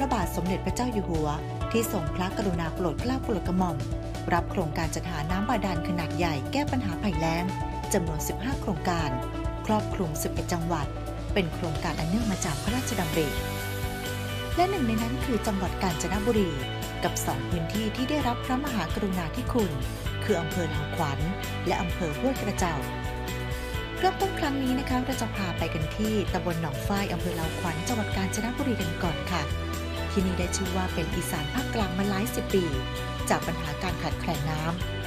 ระบาทสมเด็จพระเจ้าอยู่หัว ที่ทรงพระกรุณาโปรดเกล้าโปรดกระหม่อม รับโครงการจัดหาน้ำบาดาลขนาดใหญ่แก้ปัญหาภัยแล้งจำนวน 15 โครงการ ครอบคลุม 11 จังหวัด เป็นโครงการอันเนื่องมาจากพระราชดำริ และหนึ่งในนั้นคือจังหวัดกาญจนบุรี กับสองพื้นที่ที่ได้รับพระมหากรุณาธิคุณ คืออำเภอลาวขวัญ และอำเภอห้วยกระเจ้าเริ่มต้นครั้งนี้นะคะเราจะพาไปกันที่ตำบลหนองฝ้ายอำเภอลาวขวัญจังหวัดกาญจนบุรีกันก่อนค่ะ ที่นี่ได้ชื่อว่าเป็นอีสานภาคกลางมาหลายสิบปี จากปัญหาการขาดแคลนน้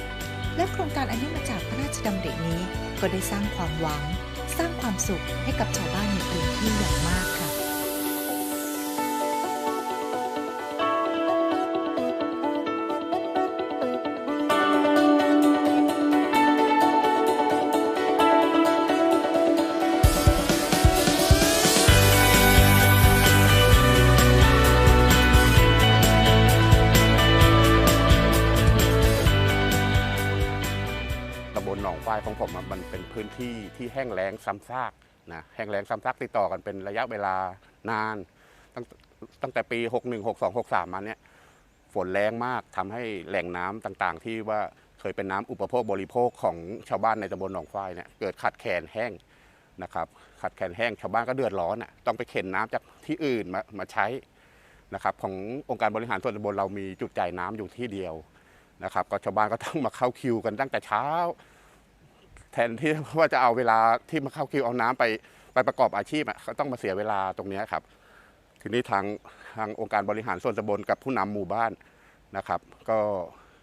ำ และโครงการอันเนื่องมาจากพระราชดำรินี้ ก็ได้สร้างความหวัง สร้างความสุขให้กับชาวบ้านในพื้นที่อย่างมากค่ะ มันเป็นพื้นที่ที่แห้งแล้งซ้ำซากนะแห้งแล้งซ้ำซากติดต่อกันเป็นระยะเวลานานตั้งตั้งแต่ปี 61 62 63 มาเนี่ยฝนแรงมากทำให้แหล่งน้ำต่างๆ ที่ว่าเคยเป็นน้ำอุปโภคบริโภคของชาวบ้านในตำบลหนองฝ้ายเนี่ยเกิดขาดแคลนแห้งนะครับขาดแคลนแห้งชาวบ้านก็เดือดร้อนอะต้องไปเข็นน้ำจากที่อื่นมามาใช้นะครับขององค์การบริหารส่วนตำบลเรามีจุดจ่ายน้ำอยู่ที่เดียวนะครับก็ชาวบ้านก็ต้องมาเข้าคิวกันตั้งแต่เช้า แทนที่ว่าจะเอาเวลาที่มาเข้าคิวเอาน้ำไปไปประกอบอาชีพอะก็ต้องมาเสียเวลาตรงนี้ครับ ทีนี้ทางทางองค์การบริหารส่วนตำบลกับผู้นำหมู่บ้านนะครับ ก็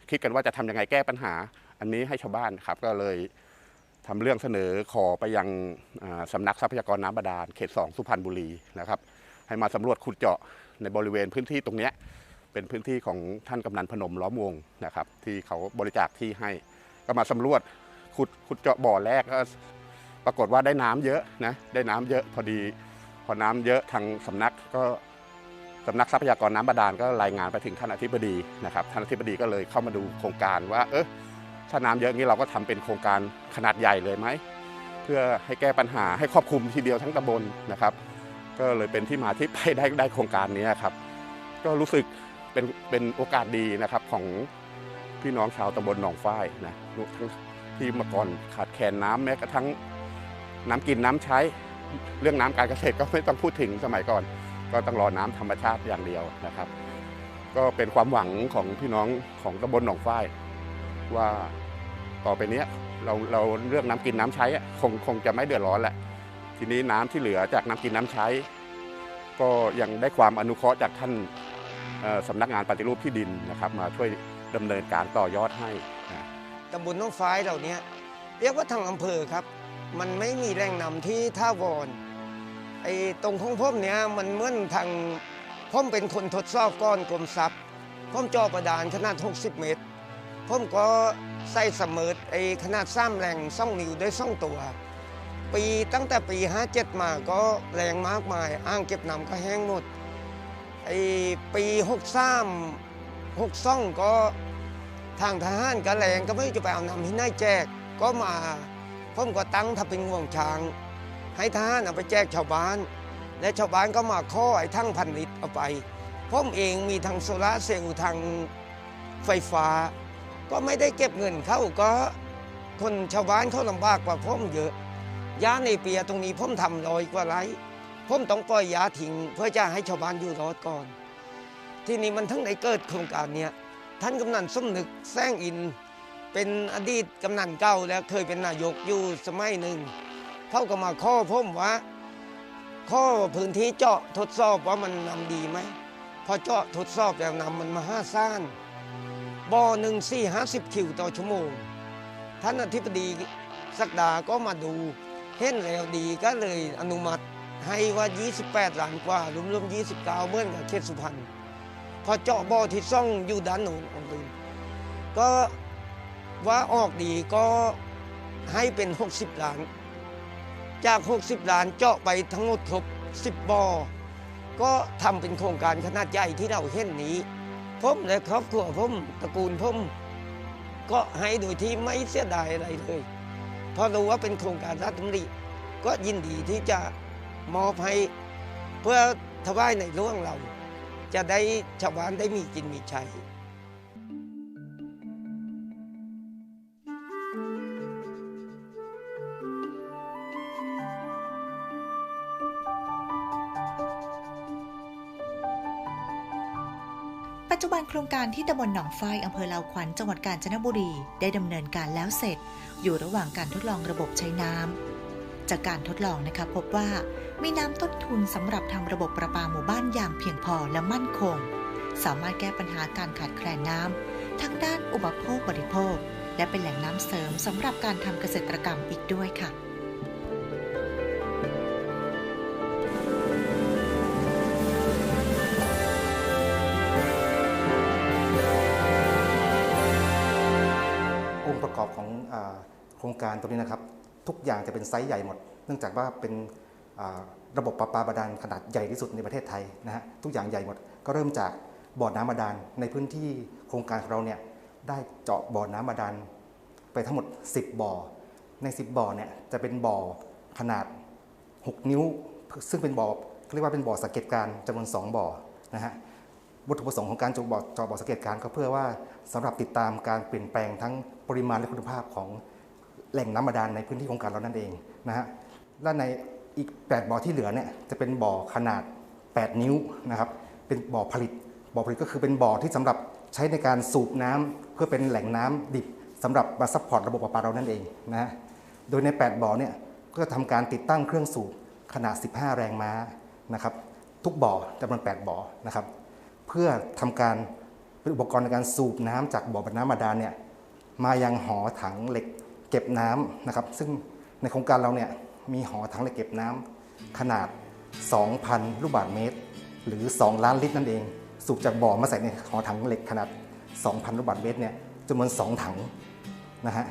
คิดกันว่าจะทำยังไงแก้ปัญหา อันนี้ให้ชาวบ้านครับ ก็เลยทำเรื่องเสนอขอไปยังอ่าสำนักทรัพยากรน้ำบาดาลเขต 2 สุพรรณบุรีนะครับ ให้มาสำรวจขุดเจาะในบริเวณพื้นที่ตรงนี้เป็นพื้นที่ของท่านกำนันพนมล้อมวงนะครับ ที่เขาบริจาคที่ให้ก็มาสำรวจ ขุดขุดเจาะบ่อแรกก็ปรากฏว่าได้น้ำเยอะนะได้น้ำเยอะพอดี พอน้ำเยอะทางสำนักก็สำนักทรัพยากรน้ำบาดาลก็รายงานไปถึงท่านอธิบดีนะครับท่านอธิบดีก็เลยเข้ามาดูโครงการว่า เออถ้าน้ำเยอะงี้เราก็ทำเป็นโครงการขนาดใหญ่เลยไหมเพื่อให้แก้ปัญหาให้ครอบคลุมทีเดียวทั้งตำบลนะครับ ก็เลยเป็นที่มาที่ไปได้ได้โครงการนี้ครับ ก็รู้สึกเป็นเป็นโอกาสดีนะครับของพี่น้องชาวตำบลหนองฝ้ายนะทั้ง ที่เมื่อก่อนขาดแคลนน้ำแม้กระทั่งน้ำกินน้ำใช้ เรื่องน้ำการเกษตรก็ไม่ต้องพูดถึงสมัยก่อน ก็ต้องรอน้ำธรรมชาติอย่างเดียวนะครับ ก็เป็นความหวังของพี่น้องของตำบลหนองฝ้าย ว่าต่อไปนี้เราเราเรื่องน้ำกินน้ำใช้คงคงจะไม่เดือดร้อนแหละทีนี้น้ำที่เหลือจากน้ำกินน้ำใช้ ก็ยังได้ความอนุเคราะห์จากท่านเอ่อสำนักงานปฏิรูปที่ดินนะครับ มาช่วยดำเนินการต่อยอดให้ ตำบลน้องฟ้ายเหล่านี้เรียกว่าทางอำเภอครับ มันไม่มีแหล่งนำที่ท่าวอนไอ้ตรงของพ่อมเนี้ยมันเหมือนทางพ่อมเป็นคนทดสอบก้อนกลมทรัพย์พ่อมจอประดานขนาด 60 เมตรพ่อมก็ใส่เสมอไอ้ขนาดซ้ำแรงซ่องนิวได้ซ่องตัว ปีตั้งแต่ปี 57 มาก็แรงมากมาย อ้างเก็บน้ำก็แห้งหมดไอ้ปี 63 62ก็ ทางทหารก็แรงก็ไม่จะไปเอานำที่ไหนแจก ก็มาผมก็ตั้งถ้าเป็นห่วงช้าง ให้ทหารเอาไปแจกชาวบ้าน และชาวบ้านก็มาข้อไอ้ทั้งพันลิตรเอาไปผมเองมีทางโซลาเซลล์ทางไฟฟ้า ก็ไม่ได้เก็บเงินเข้าก็คนชาวบ้านเขาลำบากกว่าผมเยอะยาในเปียตรงนี้ผมทำร้อยกว่าไร่ผมต้องปล่อยยาทิ้งเพื่อจะให้ชาวบ้านอยู่รอดก่อน ที่นี่มันทั้งได้เกิดโครงการเนี้ย ท่านกำนันสมนึกแซงอิน เป็นอดีตกำนันเก่าแล้วเคยเป็นนายกอยู่สมัยหนึ่งเขาก็มาข้อผมว่าข้อพื้นที่เจาะทดสอบว่ามันนำดีไหมพอเจาะทดสอบแล้วนำมันมาห้าซ่านบ่อหนึ่งสี่ห้าสิบคิวต่อชั่วโมง ท่านอธิบดีสักดาก็มาดูเห็นแล้วดีก็เลยอนุมัติให้ว่า 28ล้านกว่ารวมๆ29 เมื่อนกับเขตสุพรรณ พอเจาะบ่อที่ซ่องอยู่ด้านโน้นออกไปก็ว่าออกดีก็ให้เป็น 60 ล้าน จาก 60 ล้านเจาะไปทั้งหมดครบ 10บ่อก็ทำเป็นโครงการขนาดใหญ่ที่เราเห็นนี้ผมและครอบครัวผมตระกูลผมก็ให้โดยที่ไม่เสียดายอะไรเลยเพราะรู้ว่าเป็นโครงการรัฐมนตรีก็ยินดีที่จะมอบให้เพื่อถวายในร่วงเรา จะได้ชาวบ้านได้มีกินมีใช้ปัจจุบันโครงการที่ตำบลหนองไฟอำเภอลาวขวัญจังหวัดกาญจนบุรี ได้ดำเนินการแล้วเสร็จ อยู่ระหว่างการทดลองระบบใช้น้ำ จากการทดลองนะคะพบว่ามีน้ำต้นทุนสำหรับทำระบบประปาหมู่บ้านอย่างเพียงพอและมั่นคง สามารถแก้ปัญหาการขาดแคลนน้ำทั้งด้านอุปโภคบริโภค และเป็นแหล่งน้ำเสริมสำหรับการทำเกษตรกรรมอีกด้วยค่ะองค์ประกอบของอโครงการตัวนี้นะครับ ทุกอย่างจะเป็นไซส์ใหญ่หมด เนื่องจากว่าเป็นระบบประปาบาดาลขนาดใหญ่ที่สุดในประเทศไทยนะฮะทุกอย่างใหญ่หมด ก็เริ่มจากบ่อน้ำบาดาลในพื้นที่โครงการของเราเนี่ยได้เจาะบ่อน้ำบาดาลไปทั้งหมด 10 บ่อ ใน 10 บ่อเนี่ยจะเป็นบ่อขนาด 6 นิ้ว ซึ่งเป็นบ่อเขาเรียกว่าเป็นบ่อสังเกตการจำนวน 2 บ่อนะฮะวัตถุประสงค์ของการเจาะบ่อเจาะบ่อสังเกตการก็เพื่อว่าสำหรับติดตามการเปลี่ยนแปลงทั้งปริมาณและคุณภาพของ แหล่งน้ำบาดาลในพื้นที่โครงการเรานั่นเองนะฮะและในอีก 8 บ่อที่เหลือเนี่ยจะเป็นบ่อขนาด 8 นิ้วนะครับเป็นบ่อผลิตบ่อผลิตก็คือเป็นบ่อที่สำหรับใช้ในการสูบน้ำเพื่อเป็นแหล่งน้ำดิบสำหรับมาซัพพอร์ตระบบประปาเรานั่นเองนะฮะโดยใน 8 บ่อเนี่ยก็จะทำการติดตั้งเครื่องสูบขนาด 15 แรงม้านะครับทุกบ่อจำนวน 8 บ่อนะครับเพื่อทำการเป็นอุปกรณ์ในการสูบน้ำจากบ่อบรรน้ำบาดาลเนี่ยมายังหอถังเหล็ก เก็บน้ำนะครับ ซึ่งในโครงการเราเนี่ยมีหอถังเหล็กเก็บน้ำขนาด 2,000 ลูกบาศก์เมตร หรือ 2 ล้านลิตรนั่นเอง สูบจากบ่อมาใส่ในหอถังเหล็กขนาด 2,000 ลูกบาศก์เมตรเนี่ยจำนวน 2 ถังนะฮะ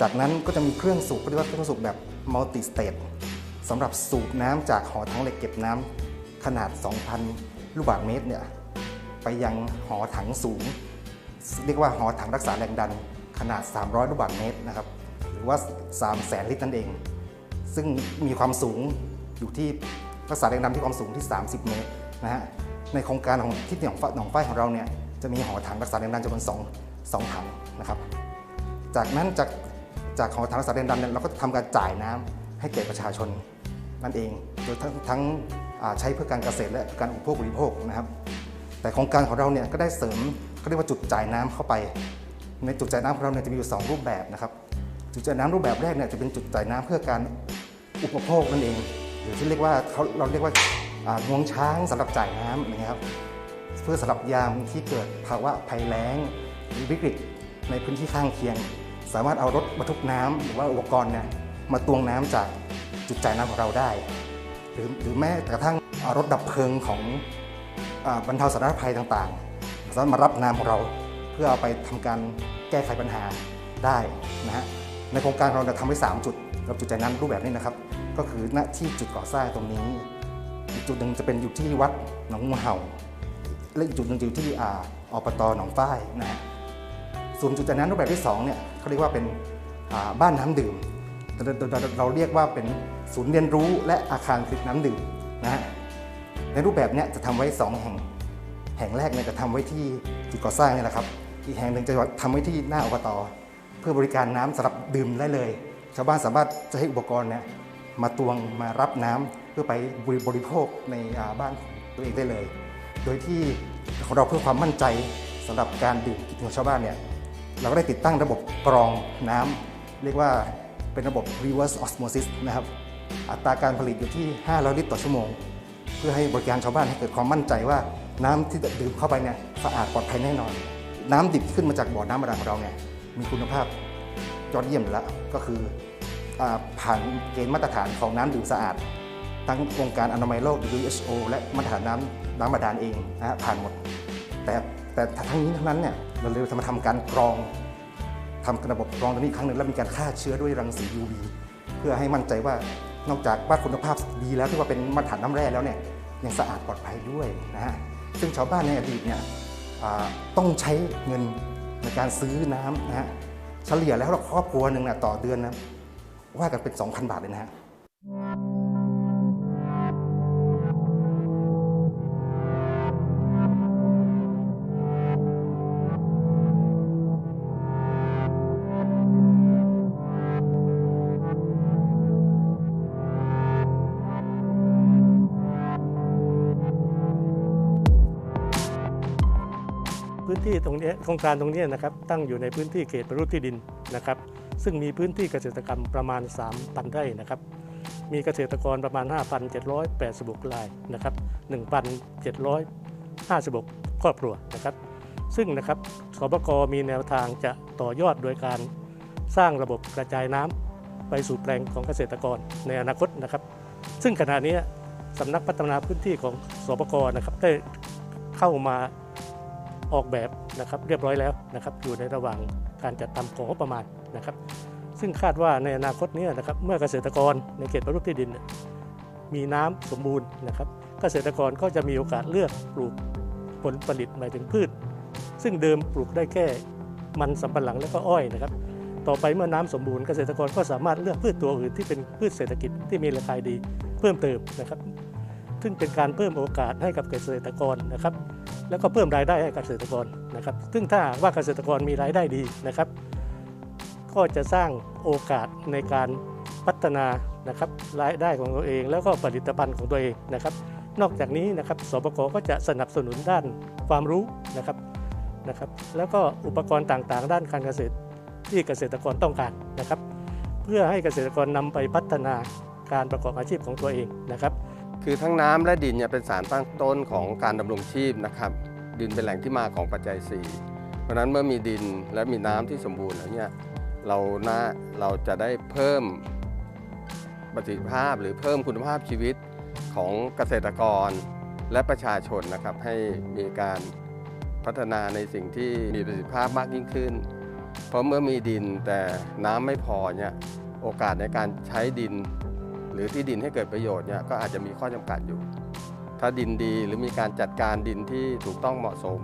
จากนั้นก็จะมีเครื่องสูบเรียกว่าเครื่องสูบแบบมัลติสเตทสำหรับสูบน้ำจากหอถังเหล็กเก็บน้ำขนาด 2,000 ลูกบาศก์เมตรเนี่ยไปยังหอถังสูง เรียกว่าหอถังรักษาแรงดันขนาด 300 ลูกบาศก์เมตรนะครับ รือว่า 3 0 0แสนลิตรนั่นเอง ซึ่งมีความสูงอยู่ที่รักษาแรงดันที่ความสูงที่ 30 เมตรนะฮะในโครงการของที่หนองฟ้าหนองฝ้ายของเราเนี่ยจะมีหอถังรักษาแรงดันจำนวน2 2ถังนะครับ จากนั้นจากจากหอถังรักษาแรงดันเนี่ยเราก็ทำการจ่ายน้ำให้แก่ประชาชนนั่นเองโดยทั้งทั้งใช้เพื่อการเกษตรและการอุปโภคบริโภคนะครับ แต่โครงการของเราเนี่ยก็ได้เสริมเขาเรียกว่าจุดจ่ายน้ำเข้าไป ในจุดจ่ายน้ำของเราเนี่ยจะมีอยู่ 2 รูปแบบนะครับ จุดจ่ายน้ำรูปแบบแรกเนี่ยจะเป็นจุดจ่ายน้ำเพื่อการอุปโภคนั่นเอง หรือที่เรียกว่าเขาเราเรียกว่างวงช้างสำหรับจ่ายน้ำนะครับเพื่อสำหรับยามที่เกิดภาวะภัยแล้งหรือวิกฤตในพื้นที่ข้างเคียง สามารถเอารถบรรทุกน้ำหรือว่าอุปกรณ์เนี่ยมาตวงน้ำจากจุดจ่ายน้ำของเราได้ หรือหรือแม้กระทั่งรถดับเพลิงของอบรรเทาสาธารณภัยต่างๆ สามารถมารับน้ำของเรา เพื่อเอาไปทำการแก้ไขปัญหาได้นะฮะ ในโครงการเราจะทำไว้ 3 จุดกับจุดจ่ายน้ำรูปแบบนี้นะครับ ก็คือณที่จุดก่อสร้างตรงนี้ อีกจุดหนึ่งจะเป็นอยู่ที่วัดหนองงูเห่า และอีกจุดหนึ่งอยู่ที่ออบตหนองฝ้ายนะฮะส่วนจุดจ่ายน้ำรูปแบบที่2เนี่ยเขาเรียกว่าเป็นบ้านน้ำดื่ม เราเรียกว่าเป็นศูนย์เรียนรู้และอาคารผลิตน้ำดื่มนะฮะในรูปแบบเนี้ยจะทำไว้ 2 แห่ง แห่งแรกเนี่ยจะทำไว้ที่จุดก่อสร้างนี่แหละครับ อีกแห่งหนึ่งจะทำไว้ที่หน้าอบต เพื่อบริการน้ำสำหรับดื่มได้เลย ชาวบ้านสามารถจะให้อุปกรณ์เนี่ยมาตวงมารับน้ำเพื่อไปบริโภคในบ้านตัวเองได้เลย โดยที่ของเราเพื่อความมั่นใจสำหรับการดื่มกินของชาวบ้านเนี่ยเราก็ได้ติดตั้งระบบกรองน้ำเรียกว่าเป็นระบบ reverse osmosis นะครับอัตราการผลิตอยู่ที่ 500 ลิตรต่อชั่วโมง เพื่อให้บริการชาวบ้านให้เกิดความมั่นใจว่าน้ำที่ดื่มเข้าไปเนี่ยสะอาดปลอดภัยแน่นอน น้ำดิบที่ขึ้นมาจากบ่อน้ำบาดาลของเราเนี่ย มีคุณภาพยอดเยี่ยมแล้วก็คืออผ่านเกณฑ์มาตรฐานของน้ำดื่มสะอาด ทั้งองค์การอนามัยโลก WHO และมาตรฐานน้ำน้ำบาดาลเองนะฮะผ่านหมด แต่แต่ทั้งนี้ทั้งนั้นเนี่ยเราเลยจะมาทำการกรองทำระบบกรองตัวนี้ครั้งหนึ่งแล้วมีการฆ่าเชื้อด้วยรังสี UV เพื่อให้มั่นใจว่านอกจากว่าคุณภาพดีแล้วที่ว่าเป็นมาตรฐานน้ำแร่แล้วเนี่ยยังสะอาดปลอดภัยด้วยนะฮะซึ่งชาวบ้านในอดีตเนี่ยต้องใช้เงิน ในการซื้อน้ำนะฮะเฉลี่ยแล้วครอบครัวหนึ่งนะต่อเดือนนะว่ากันเป็น 2,000 บาทเลยนะฮะ ที่ตรงนี้โครงการตรงนี้นะครับตั้งอยู่ในพื้นที่เขตปฏิรูปที่ดินนะครับ ซึ่งมีพื้นที่เกษตรกรรมประมาณ 3,000 ไร่นะครับ มีเกษตรกรประมาณ 5,786รายนะครับ1,756 ครอบครัวนะครับ ซึ่งนะครับสบกมีแนวทางจะต่อยอดโดยการสร้างระบบกระจายน้ำไปสู่แปลงของเกษตรกรในอนาคตนะครับ ซึ่งขณะนี้สำนักพัฒนาพื้นที่ของสบกนะครับได้เข้ามา ออกแบบนะครับเรียบร้อยแล้วนะครับอยู่ในระหว่างการจัดทำของประมาณนะครับ ซึ่งคาดว่าในอนาคตนี้นะครับเมื่อเกษตรกรในเขตประรูปที่ดิน มีน้ำสมบูรณ์นะครับ เกษตรกรก็จะมีโอกาสเลือกปลูกผลผลิตหมายถึงพืช ซึ่งเดิมปลูกได้แค่มันสำปะหลังและก็อ้อยนะครับ ต่อไปเมื่อน้ำสมบูรณ์เกษตรกรก็สามารถเลือกพืชตัวอื่นที่เป็นพืชเศรษฐกิจที่มีราคาดีเพิ่มเติมนะครับ ซึ่งเป็นการเพิ่มโอกาสให้กับเกษตรกรนะครับ แล้วก็เพิ่มรายได้ให้เกษตรกรนะครับ ซึ่งถ้าว่าเกษตรกรมีรายได้ดีนะครับ ก็จะสร้างโอกาสในการพัฒนานะครับรายได้ของตัวเอง แล้วก็ผลิตภัณฑ์ของตัวเองนะครับ นอกจากนี้นะครับสปกก็จะสนับสนุนด้านความรู้นะครับนะครับ แล้วก็อุปกรณ์ต่างๆ ด้านการเกษตรที่เกษตรกรต้องการนะครับ เพื่อให้เกษตรกรนำไปพัฒนาการประกอบอาชีพของตัวเองนะครับ คือทั้งน้ำและดินเนี่ยเป็นสารตั้งต้นของการดำรงชีพนะครับ ดินเป็นแหล่งที่มาของปัจจัย 4 เพราะฉะนั้นเมื่อมีดินและมีน้ำที่สมบูรณ์แล้วเนี่ยเราน่าเราจะได้เพิ่มประสิทธิภาพหรือเพิ่มคุณภาพชีวิตของเกษตรกรและประชาชนนะครับให้มีการพัฒนาในสิ่งที่มีประสิทธิภาพมากยิ่งขึ้น เพราะเมื่อมีดินแต่น้ำไม่พอเนี่ยโอกาสในการใช้ดิน รือที่ดินให้เกิดประโยชน์เนี่ยก็อาจจะมีข้อจำกัดอยู่ ถ้าดินดีหรือมีการจัดการดินที่ถูกต้องเหมาะสม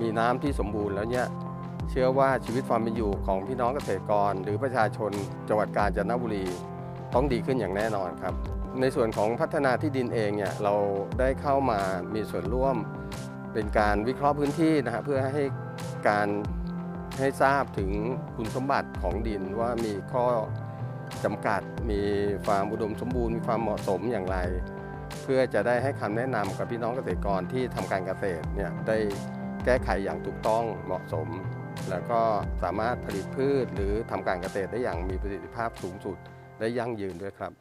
มีน้ำที่สมบูรณ์แล้วเนี่ยเชื่อว่าชีวิตความเป็นอยู่ของพี่น้องเกษตรกร หรือประชาชนจังหวัดกาญจนบุรีต้องดีขึ้นอย่างแน่นอนครับ ในส่วนของพัฒนาที่ดินเองเนี่ยเราได้เข้ามามีส่วนร่วม เป็นการวิเคราะห์พื้นที่นะฮะเพื่อให้การให้ทราบถึงคุณสมบัติของดินว่ามีข้อ จำกัด มีความอุดมสมบูรณ์มีความเหมาะสมอย่างไร เพื่อจะได้ให้คำแนะนำกับพี่น้องเกษตรกรที่ทำการเกษตรเนี่ยได้แก้ไขอย่างถูกต้องเหมาะสม แล้วก็สามารถผลิตพืชหรือทำการเกษตรได้อย่างมีประสิทธิภาพสูงสุดและยั่งยืนด้วยครับ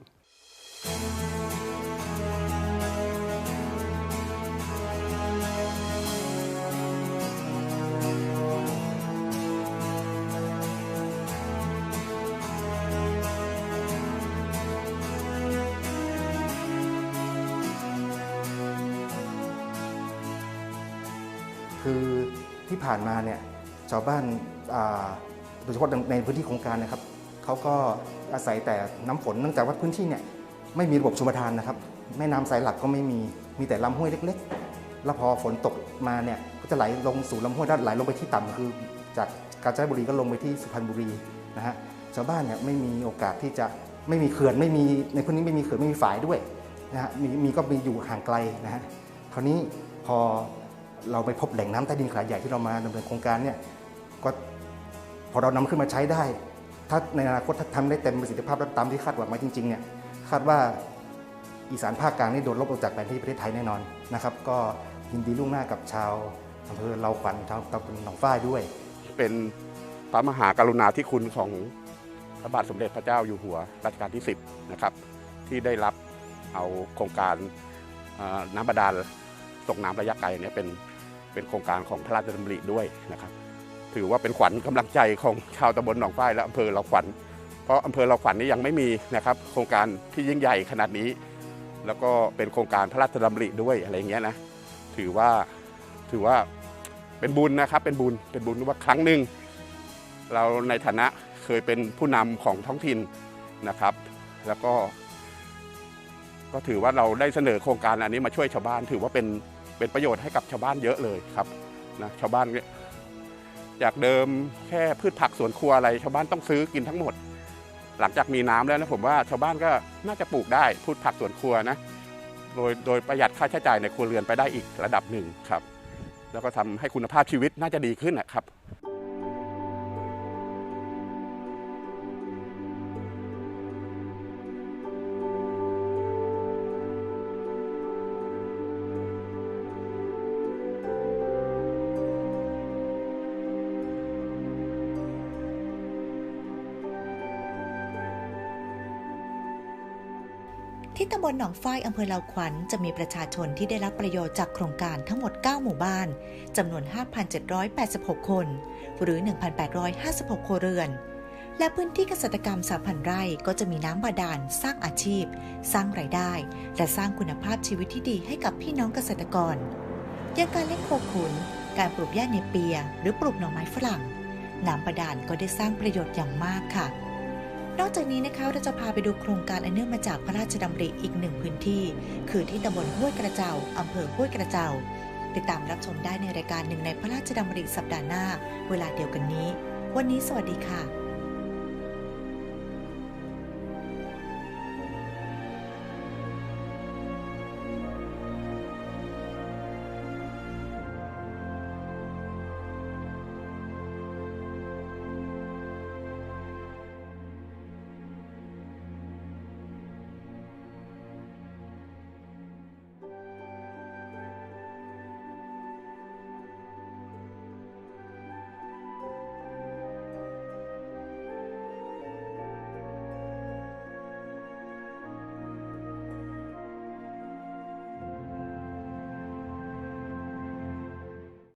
านมาเนี่ยชาวบ้านโดยเฉพาะในพื้นที่โครงการนะครับเขาก็อาศัยแต่น้ำฝนเนื่องจากว่าพื้นที่เนี่ยไม่มีระบบชลประทานนะครับแม่น้ำสายหลักก็ไม่มีมีแต่ลำห้วยเล็ก ๆ แล้วพอฝนตกมาเนี่ยก็จะไหลลงสู่ลำห้วยด้านไหลลงไปที่ต่ำคือ จากกาญจนบุรีก็ลงไปที่สุพรรณบุรีนะฮะชาวบ้านเนี่ยไม่มีโอกาสที่จะไม่มีเขื่อนไม่มีในพื้นที่ไม่มีเขื่อนไม่มีฝายด้วยนะฮะมีมีก็มีอยู่ห่างไกลนะฮะคราวนี้พอ เราไปพบแหล่งน้ำใต้ดินขนาดใหญ่ที่เรามาดำเนินโครงการเนี่ยก็พอเรานำขึ้นมาใช้ได้ ถ้าในอนาคตถ้าทำได้เต็มประสิทธิภาพและตามที่คาดหวังไว้จริงๆเนี่ยคาดว่าอีสานภาคกลางนี่โดนลบออกจากแผนที่ประเทศไทยแน่นอนนะครับ ก็ยินดีล่วงหน้ากับชาวอำเภอเราขวัญชาวตำบลหนองฝ้ายด้วย เป็นพระมหากรุณาธิคุณของพระบาทสมเด็จพระเจ้าอยู่หัวรัชกาลที่ 10 นะครับ ที่ได้รับเอาโครงการน้ำบาดาลส่งน้ำระยะไกลเนี่ยเป็น เป็นโครงการของพระราชดำริด้วยนะครับ ถือว่าเป็นขวัญกำลังใจของชาวตำบลหนองฝ้ายและอำเภอเราขวัญเพราะอำเภอเราขวัญนี่ยังไม่มีนะครับโครงการที่ยิ่งใหญ่ขนาดนี้ แล้วก็เป็นโครงการพระราชดำริด้วยอะไรเงี้ยนะถือว่าถือว่าเป็นบุญนะครับเป็นบุญเป็นบุญว่าครั้งหนึ่งเราในฐานะเคยเป็นผู้นำของท้องถิ่นนะครับ แล้วก็ ก็ถือว่าเราได้เสนอโครงการอันนี้มาช่วยชาวบ้าน ถือว่าเป็น เป็นประโยชน์ให้กับชาวบ้านเยอะเลยครับนะชาวบ้านเนี่ยจากเดิมแค่พืชผักสวนครัวอะไร ชาวบ้านต้องซื้อกินทั้งหมด หลังจากมีน้ำแล้วนะผมว่าชาวบ้านก็น่าจะปลูกได้พืชผักสวนครัวนะโดยโดยประหยัดค่าใช้จ่ายในครัวเรือนไปได้อีกระดับหนึ่งครับ แล้วก็ทำให้คุณภาพชีวิตน่าจะดีขึ้นนะครับ ที่ตำบลหนองฝ้ายอำเภอเลาขวัญจะมีประชาชนที่ได้รับประโยชน์จากโครงการทั้งหมด 9 หมู่บ้านจำนวน 5,786 คน หรือ 1,856 ครัวเรือน และพื้นที่เกษตรกรรม 3,000 ไร่ก็จะมีน้ำบาดาล สร้างอาชีพ สร้างรายได้ และสร้างคุณภาพชีวิตที่ดีให้กับพี่น้องเกษตรกรอย่างการเลี้ยงโคขุน การปลูกหญ้าเนเปีย หรือปลูกหน่อไม้ฝรั่ง น้ำบาดาลก็ได้สร้างประโยชน์อย่างมากค่ะ นอกจากนี้นะคะเราจะพาไปดูโครงการอันเนื่องมาจากพระราชดำริอีกหนึ่งพื้นที่ คือที่ตำบลห้วยกระเจ้าอำเภอห้วยกระเจ้า ติดตามรับชมได้ในรายการหนึ่งในพระราชดำริสัปดาห์หน้า เวลาเดียวกันนี้ วันนี้สวัสดีค่ะ